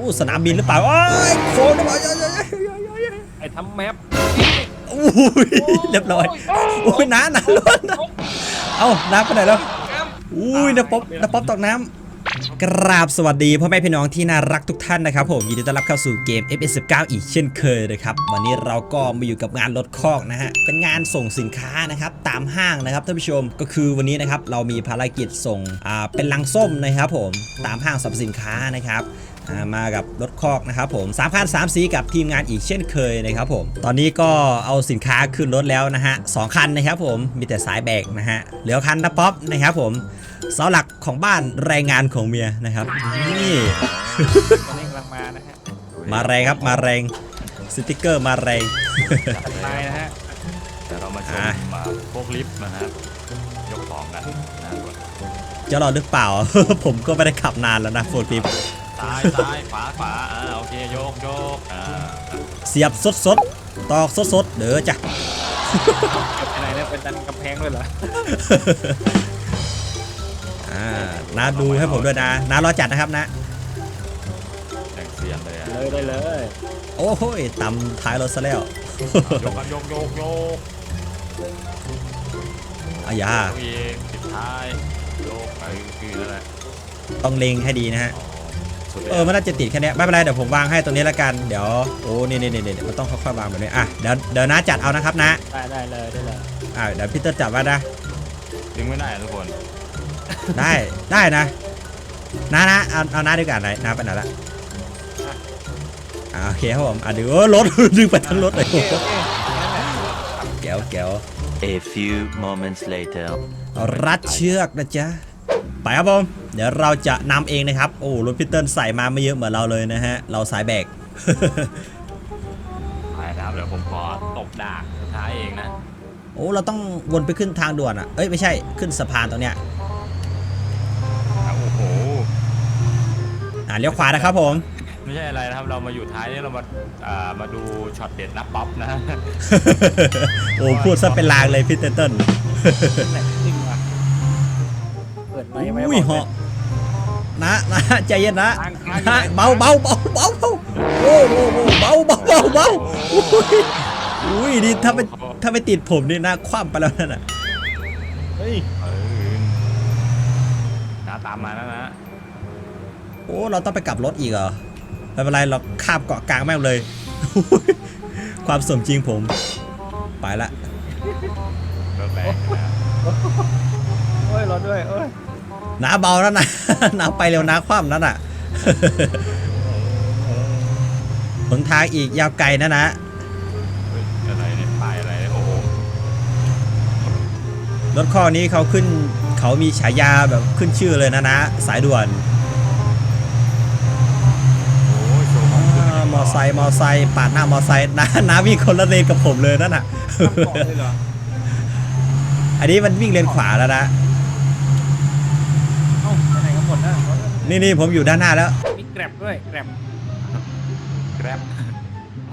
อู้สนามบินหรือเปล่าโอ้ยโค้งหรือเปล่าเยอะๆไอ้ทำแมปอู้ยเรียบร้อยโอ้ยน้าน้าล้นเอ้าน้าไปไหนแล้วอุ้ยน้าป๊อปน้าป๊อปตกน้ำกราบสวัสดีพ่อแม่พี่น้องที่น่ารักทุกท่านนะครับผมยินดีต้อนรับเข้าสู่เกม FS19 อีกเช่นเคยนะครับ วันนี้เราก็มาอยู่กับงานรถคอกนะฮะ เป็นงานส่งสินค้านะครับตามห้างนะครับท่านผู้ชมก็คือวันนี้นะครับเรามีภารกิจส่งอ่าเป็นลังส้มนะครับผมตามห้างสรรพสินค้านะครับ มากับรถคอกนะครับผมสามคันสามสีกับทีมงานอีกเช่นเคยนะครับผม ตอนนี้ก็เอาสินค้าขึ้นรถแล้วนะฮะสองคันนะครับผมมีแต่สายแบกนะฮะเหลือคันนะป๊อปนะครับผมเสาหลักของบ้านแรงงานของเมียนะครับนี่ตอนนี้กำลังมานะฮะมาแรงครับมาแรงสติกเกอร์มาแรงนายนะฮะแต่เรามาชมอะมาพวกลิฟต์นะฮะยกของกันนะจะรอดหรือเปล่า ผมก็ไม่ได้ขับนานแล้วนะโฟร์ทิป ซ้ายซ้ายขวาขวาอ่าโอเคโยกโยกอ่าเสียบสดสดๆตอกสดสดๆเด้อจ้ะเก็บไปไหนเนี่ยเป็นดันกำแพงด้วยเหรออ่านาดูให้ผมด้วยนะนารอจัดนะครับนะแต่งเสียนเลยอะเลยได้เลยโอ้โหยตำท้ายรถซะแล้วยกกันโยกโยกโยกอายาโอเคปิดท้ายโยกไปคือนั่นแหละต้องเล็งให้ดีนะฮะ อ๋อสุด เออมันน่าจะติดแค่เนี้ยไม่เป็นไรเดี๋ยวผมวางให้ตรงนี้ละกันเดี๋ยวโอ้นี่นี่นี่นี่มันต้องค่อยๆวางแบบนี้อะเดี๋ยวเดี๋ยวน้าจัดเอานะครับนะได้ได้เลยได้เลยอ่าเดี๋ยวพี่เตอร์จับไว้นะดึงไม่ได้อะทุกคน ได้ได้นะน้านะเอาเอาน้าดีกว่าไหนน้าไปไหนละอ่าโอเคครับผมอะดูโอ้รถดึงไปทั้งรถเลยโอเคโอเคงั้นแหละแก้วแก้ว A few moments later. รัดเชือกนะจ๊ะ ไปครับผม เดี๋ยวเราจะนำเองนะครับ โอ้รถพี่เติ้ลใส่มาไม่เยอะเหมือนเราเลยนะฮะ เราสายแบกไปนะครับเดี๋ยวผมขอตบดากสุดท้ายเองนะ โอ้เราต้องวนไปขึ้นทางด่วนอะ เอ้ยไม่ใช่ขึ้นสะพานตรงเนี้ยอะโอ้โหอ่าเลี้ยวขวานะครับผม ไม่ใช่อะไรนะครับเรามาอยู่ท้ายนี่เรามาอ่ามาดูช็อตเด็ดนับป๊อปนะ โอ้พูดซะเป็นลางเลยพี่เติ้ล ไหนจริงว่ะเปิดไมค์ไว้อุ้ยเหาะนะนะใจเย็นนะทางทางนะเบาเบาเบาเบาเบาโอ้โหเบาเบาเบาเบาอุ้ยอุ้ยนี่ถ้าไม่ถ้าไม่ติดผมนี่นะคว่ำไปแล้วนั่นน่ะเฮ้ยเออนะตามมาแล้วนะโอ้เราต้องไปกลับรถอีกเหรอไม่เป็นไรเราข้ามเกาะกลางแม่งเลย ความสมจริงผม ไปละเริ่มแรงนะโอ้ยรอด้วยโอ้ย น้าเบาแล้วนะน้าไปเร็วน้าคว่ำนั่นน่ะหนทางอีกยาวไกลนะนะเฮ้ยอะไรเนี่ยตายอะไรเนี่ยโอ้โหรถข้อนี้เขาขึ้นเขามีฉายาแบบขึ้นชื่อเลยนะนะ สายด่วนโอ้ยโชว์ของขึ้นอ่ามอไซค์มอไซค์ปาดหน้ามอไซค์นะน้าวิ่งคนละเลนกับผมเลยนั่นน่ะทำเกาะเลยเหรออันนี้มันวิ่งเลนขวาแล้วนะ เอ้าไปไหนกันหมดนะ นี่นี่ผมอยู่ด้านหน้าแล้ว มีแกร็บด้วยแกร็บแกร็บ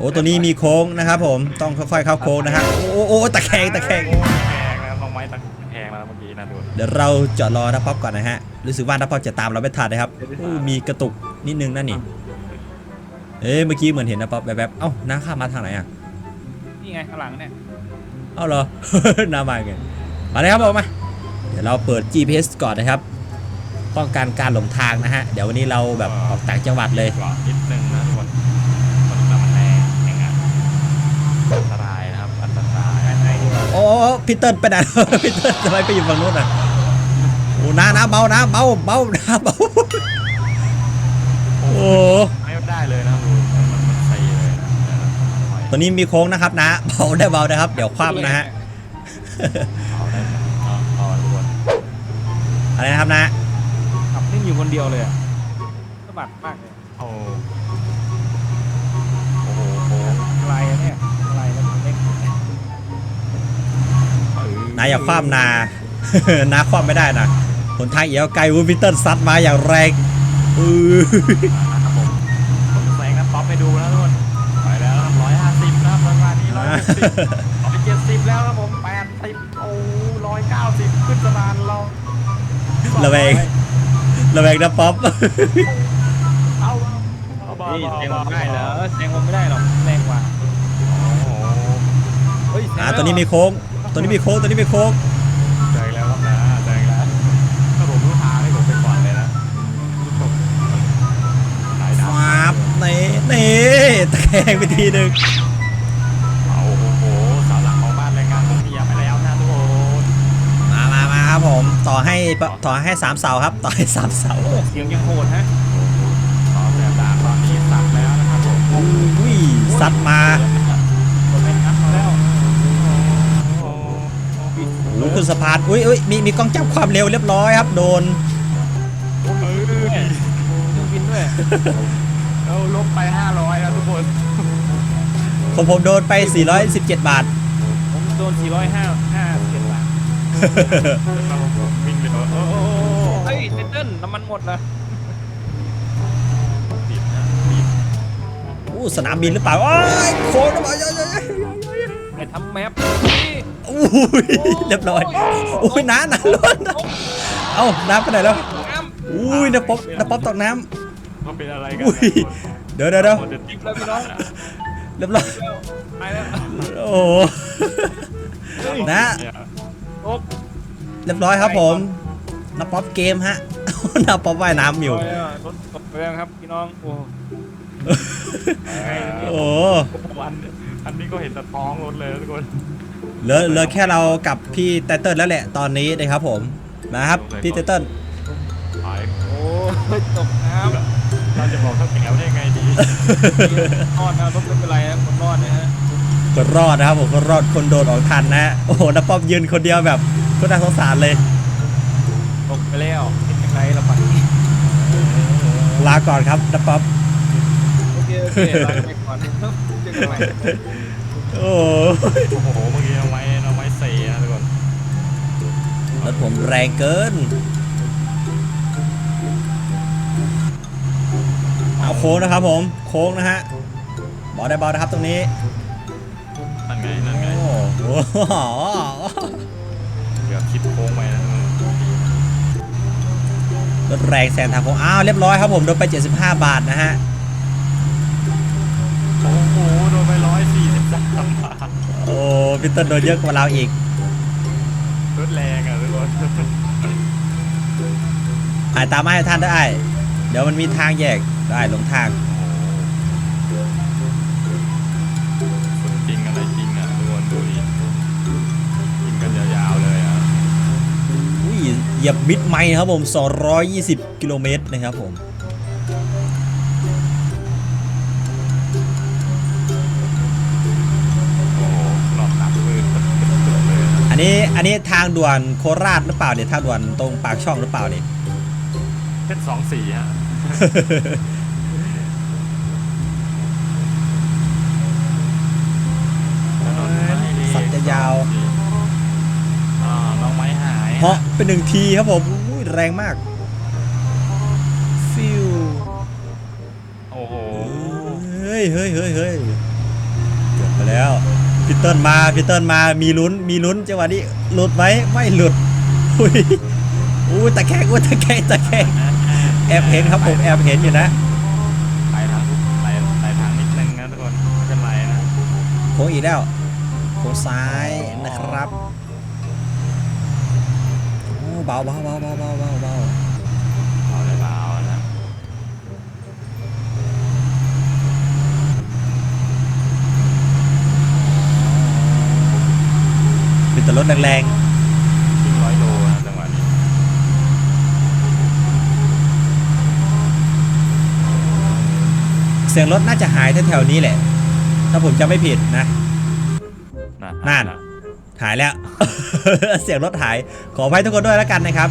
โอ้ตัวนี้มีโค้งนะครับผมต้องค่อยๆเข้าโค้งนะฮะโอ้โอ้โอ้ตะแคงตะแคงโอ้ยตะแคงนะต้องไม้ตะแคงแล้วเมื่อกี้นะดูเดี๋ยวเราจอดรอนับป๊อปก่อนนะฮะรู้สึกว่านับป๊อปจะตามเราไม่ทันนะครับอู้มีกระตุกนิดนึงนั่นนี่เอ้ยเมื่อกี้เหมือนเห็นนับป๊อปแบบๆเอ้าน้าข้ามมาทางไหนอะนี่ไงข้างหลังเนี่ยเอ้าเหรอ น้ามาไงมาเลยครับผมมาเดี๋ยวเราเปิด GPS ก่อนนะครับ ป้องกันการหลงทางนะฮะ เดี๋ยววันนี้เราแบบออกต่างจังหวัดเลยกว่านิดนึงนะทุกคนคนกำลังแรงแข่งอะอันตรายนะครับอันตรายไปไหนดีวะโอ้พีเตอร์ไปไหนพีเตอร์ทำไมไปอยู่ฝั่งนู้นอะโอ้น้าน้าเบาน้าเบาเบาน้าเบาโอ้ไม่ได้เลยนะดูมันมันมันซีเลยนะเออปล่อยตัวนี้มีโค้งนะครับนะเบาได้เบานะครับ เดี๋ยวคว่ำนะฮะเอาได้เอาเอาทุกคนอะไรนะครับนะขับนิ่ง อยู่คนเดียวเลยอะสะบัดมากเลยโอ้โอ้โหโค้งอะไรอะเนี่ยอะไรแล้วมันเล็กเออนายอย่าคว่ำนา นาคว่ำไม่ได้นะหนทางเอียวไกลวูฟิเตอร์ซัดมาอย่างแรงอือนะครับผมผมแซงนะป๊อปไปดูนะทุกคนไปแล้วร้อยห้าสิบนะครับประมาณนี้ร้อยหกสิบร้อยเจ็ดสิบแล้วครับผมแปดสิบโอ้ร้อยเก้าสิบขึ้นสะพานเราระแวง ระแวงนะป๊อป เอาเอาเอานี่แซงผมได้เหรอแซงผมไม่ได้หรอกแรงกว่าโอ้โหเฮ้ยแซอ่าตัวนี้มีโค้ง ตัวนี้มีโค้ง ตัวนี้มีโค้งเจออีกแล้วครับนะเจออีกแล้วถ้าผมรู้ทางให้ผมไปก่อนเลยนะสายดำฟับนี่นี่ตะแคงไปทีหนึ่งเอาโอ้โหเสาหลักของบ้านแรงงานผมเมียไปแล้วนะทุกคนมามามาครับผม ต่อให้ต่อให้สามเสาครับ ต่อให้สามเสาเสียงยังโหดฮะต่อแต่ดาตอนนี้สับแล้วนะครับผมอุ้ยซัดมาคนเป็นนักมาแล้วโอ้โหโอ้ขึ้นสะพานอุ้ยอุ้ยมีมีกล้องจับความเร็วเรียบร้อยครับ โดนเออเครื่องบินด้วยเอาลบไป 500 แล้วทุกคนของผมโดนไป 417 บาท ผมโดน 405 5เจ็ดบาท วิ่งเลยโอ้โห เฮ้ยเต้ นเต้นน้ำมันหมดละติดนะติดอู้สนามบินหรือเปล่าโอ้ยโค้งนะบอยยยยไอ้ทำแมปนี่อุ้ยเรียบร้อยอุ้ยน้าน้าล้วนเอ้าน้ำไปไหนแล้วน้ำอุ้ยน้าป๊อปน้าป๊อปตกน้มันเป็นอะไรำกันอุ้ยเดี๋ยวเดี๋ยวเดี๋ยวมันจะติดแล้วพี่น้องเรียบร้อยไปแล้วโอ้โห นะ โอ้เรียบร้อยครับผม น้าป๊อปเกมฮะน้าป๊อปว่ายน้ำอยู่ รถตกไปแล้วครับพี่น้อง โอ้โอ้วันอันนี้ก็เห็นแต่ท้องรถเลยทุกคนเหลือเหลือแค่เรากับพี่ไตเติ้ลแล้วแหละตอนนี้นะครับผมนะครับพี่ไตเติ้ลไปโอ้ตกน้ำเราจะบอกเท่าแก่ได้ไงดีรอดนะรถไม่เป็นไรนะคนรอดนะฮะคนรอดนะครับผมคนรอดคนโดนออกทันนะฮะโอ้โหน้าป๊อปยืนคนเดียวแบบคนน่าสงสารเลย ตกไปแล้วเป็นยังไงละปัดลาก่อนครับน้าป๊อปโอเคโอเคลาไปก่อนเจอกันใหม่โอ้โอ้โหเมื่อกี้เอาไม้เอาไม้เสีนะทุกคนรถผมแรงเกินเอาโค้งนะครับผมโค้งนะฮะบอลได้บอลนะครับตรงนี้นั่นไงนั่นไงโอ้โหเกือบคิดโค้งไปนะ รถแรงแซงทางโค้งอ้าวเรียบร้อยครับผมโดนไป 75 บาทนะฮะโอ้โหโดนไปร้อยสี่สิบสามบาทโอ้พี่เต้นโดนเยอะกว่าเราอีกรถแรงอะทุกคนหายตามมาให้ท่านได้ เดี๋ยวมันมีทางแยกได้ลงทาง เหยียบมิดไมค์ครับผม 220 กิโลเมตรนะครับผมโอ้โหหลอกตับมือเลยอันนี้อันนี้ทางด่วนโคราชหรือเปล่าเนี่ยทางด่วนตรงปากช่องหรือเปล่าเนี่ยเพชรสองสี่ฮะถนนไม้เลขสัตว์จะยาว เพราะเป็นหนึ่งทีครับผมอุ้ยแรงมาก ฟิวโอ้โห เฮ้ยเฮ้ยเฮ้ยเฮ้ยเกือบไปแล้วพีเติ้ลมาพีเติ้ลมามีลุ้นมีลุ้นจังหวะนี้หลุดไหมไม่หลุดอุ้ยอู้ตะแคงอู้ตะแคงตะแคงแอบเห็นครับผมแอบเห็นอยู่นะไปทางไปไปทางนิดนึงนะทุกคนไม่เป็นไรนะโค้งอีกแล้วโค้งซ้ายนะครับโอ้ เบาเบาเบาเบาเบาเบาเบาเอาเลยเปล่านะเป็นแต่รถแรงวิ่งร้อยโลนะจังหวะนี้ๆ เสียงรถน่าจะหายแถวๆนี้แหละ ถ้าผมจำไม่ผิดนะนะนั่น หายแล้ว เสียงรถหาย ขออภัยทุกคนด้วยแล้วกันนะครับ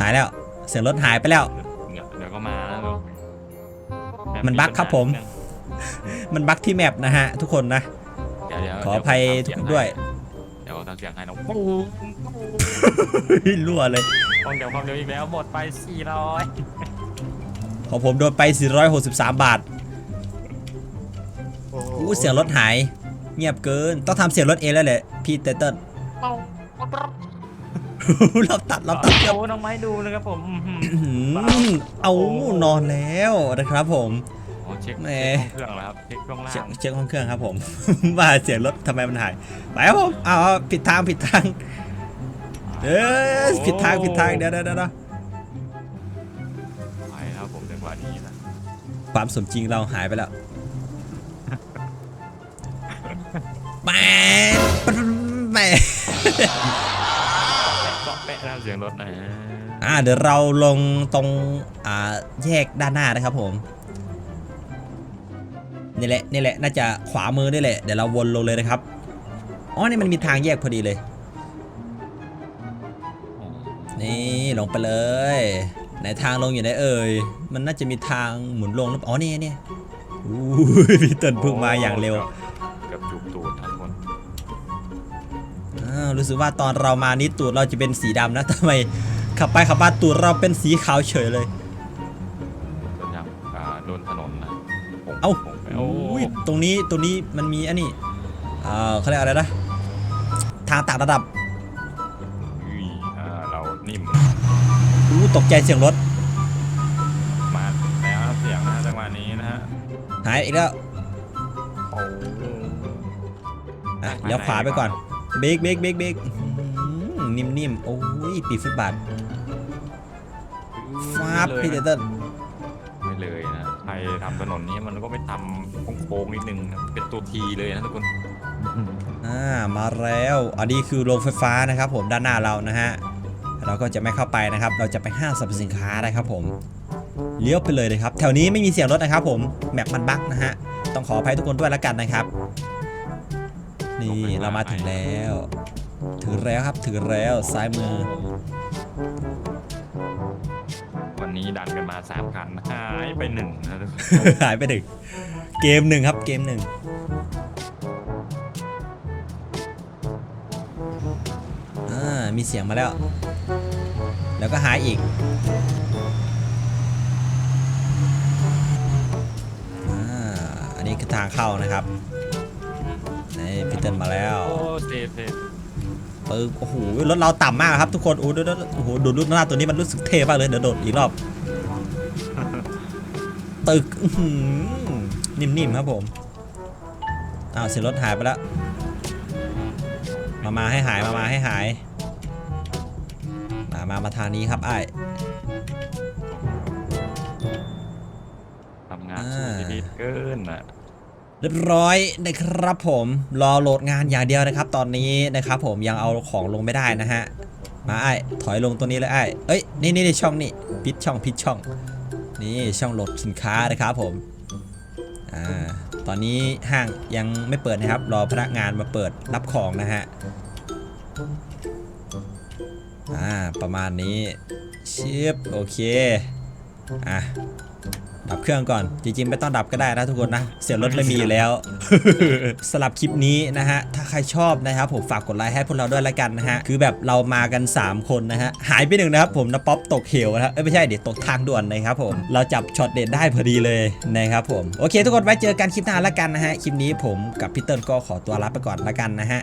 หายแล้ว เสียงรถหายไปแล้ว เดี๋ยวเดี๋ยวก็มาแล้วลูกมันบั๊กครับผม มันบั๊กที่แมปนะฮะ ทุกคนนะ เดี๋ยวเดี๋ยวขออภัยทุกคนด้วย เดี๋ยวทำเสียงให้น้องรั่วเลยต้องเดี๋ยวความเร็วอีกแล้วหมดไป 400 ของผมโดนไป 463 บาทอู้เสียงรถหาย เงียบเกิน ต้องทำเสียงรถเองแล้วแหละ พี่เตเติ้ลเราตัดเราตัดเกือบ โอ้น้องไม้ดูนะครับผมอื้อหืออื้อหือเอานอนแล้วนะครับผมอ๋อเช็คแหม เช็คห้องเครื่องแล้วครับเช็คช่วงล่าเช็คงเช็คห้องเครื่องครับผม ว่าเสียงรถทำไมมันหาย ไปครับผมเอาเอาผิดทางผิดทางเอ้ยผิดทางผิดทางเดี๋ยวเดี๋ยวเดี๋ยวไปครับผมจังหวะนี้นะความสมจริงเราหายไปแล้ว แหมแหมก็แปะแล้วเสียงรถนะอ่าเดี๋ยวเราลงตรงอ่าแยกด้านหน้านะครับผมนี่แหละนี่แหละน่าจะขวามือนี่แหละเดี๋ยวเราวนลงเลยนะครับอ๋อนี่มันมีทางแยกพอดีเลย นี่ลงไปเลยไหนทางลงอยู่ไหนเอ่ยมันน่าจะมีทางหมุนลงหรือเปล่าอ๋อนี่นี่อู้ยพี่เติ้ลเพิ่งมาอย่างเร็ว รู้สึกว่าตอนเรามานี่ตูดเราจะเป็นสีดำนะทำไมขับไปขับมาตูดเราเป็นสีขาวเฉยเลย โดนยังอ่าโดนถนนนะผมเอ้าผมไปโอ้อุ้ยตรงนี้ตรงนี้มันมีอันนี้เอ่อเขาเรียกอะไรนะทางต่างระดับอุ้ยอ่าเรานิ่มอู้ตกใจเสียงรถมาแล้วเสียงนะจังหวะนี้นะฮะหายอีกแล้วโอ้ อะเลี้ยวขวาไปก่อน เบรกเบรกเบรกเบรกอื้อหือนิ่มๆโอ้ยปีฟุตบาทฟาบพี่เติ้ลไม่เลยนะใครทำถนนนี้มันก็ไม่ทำโค้งๆนิดนึงนะเป็นตัวทีเลยนะทุกคนอ่ามาแล้วอันนี้คือโรงไฟฟ้านะครับ ผมด้านหน้าเรานะฮะเราก็จะไม่เข้าไปนะครับ เราจะไปห้างสรรพสินค้านะครับ ผมเลี้ยวไปเลยนะครับ แถวนี้ไม่มีเสียงรถนะครับ ผมแมปมันบั๊กนะฮะต้องขออภัยทุกคนด้วยแล้วกันนะครับ นี่เรามาถึงแล้ว ถึงแล้วครับถึงแล้วซ้ายมือ วันนี้ดันกันมาสามคันหายไปหนึ่งนะทุกคนหายไปหนึ่งเกมหนึ่งครับเกมหนึ่งอ่ามีเสียงมาแล้ว แล้วก็หายอีกอ่าอันนี้คือทางเข้านะครับ นี่พีเติลมาแล้วโอ้เซฟเซฟปึ๊บโอ้โหรถเราต่ำมากครับทุกคนโอ้โหโอ้โหดูรุ่นหน้าตัวนี้มันรู้สึกเท่มากเลยเดี๋ยวโดดอีกรอบตึกอื้อหือนิ่มๆครับผมอ้าวเสียงรถหายไปแล้วมามาให้หายมามาให้หาย มามามาทางนี้ครับไอ้ายทำงานอ่าสู้ชีวิตเกินอะ เรียบร้อยนะครับผมรอโหลดงานอย่างเดียวนะครับ ตอนนี้นะครับผมยังเอาของลงไม่ได้นะฮะมาไอ้ถอยลงตัวนี้เลยไอ้เอ้ยนี่นี่นี่ช่องนี่พิดช่องพิดช่อง นี่ช่องโหลดสินค้านะครับผมอ่าตอนนี้ห้างยังไม่เปิดนะครับ รอพนักงานมาเปิดรับของนะฮะอ่าประมาณนี้ชิปโอเคอะ ดับเครื่องก่อน จริงๆ ไม่ต้องดับก็ได้นะทุกคนนะ เสียงรถไม่มีอยู่แล้วสำหรับคลิปนี้นะฮะ ถ้าใครชอบนะครับผมฝากกดไลค์ให้พวกเราด้วยละกันนะฮะ คือแบบเรามากัน 3 คนนะฮะ หายไปหนึ่งนะครับผมนะป๊อปตกเหวนะฮะเอ้ยไม่ใช่เดี๋ยวตกทางด่วนนะครับผม เราจับช็อตเด็ดได้พอดีเลยนะครับผม โอเค ทุกคนไว้เจอกันคลิปหน้าละกันนะฮะ คลิปนี้ผมกับพี่เติ้ลก็ขอตัวลาไปก่อนละกันนะฮะ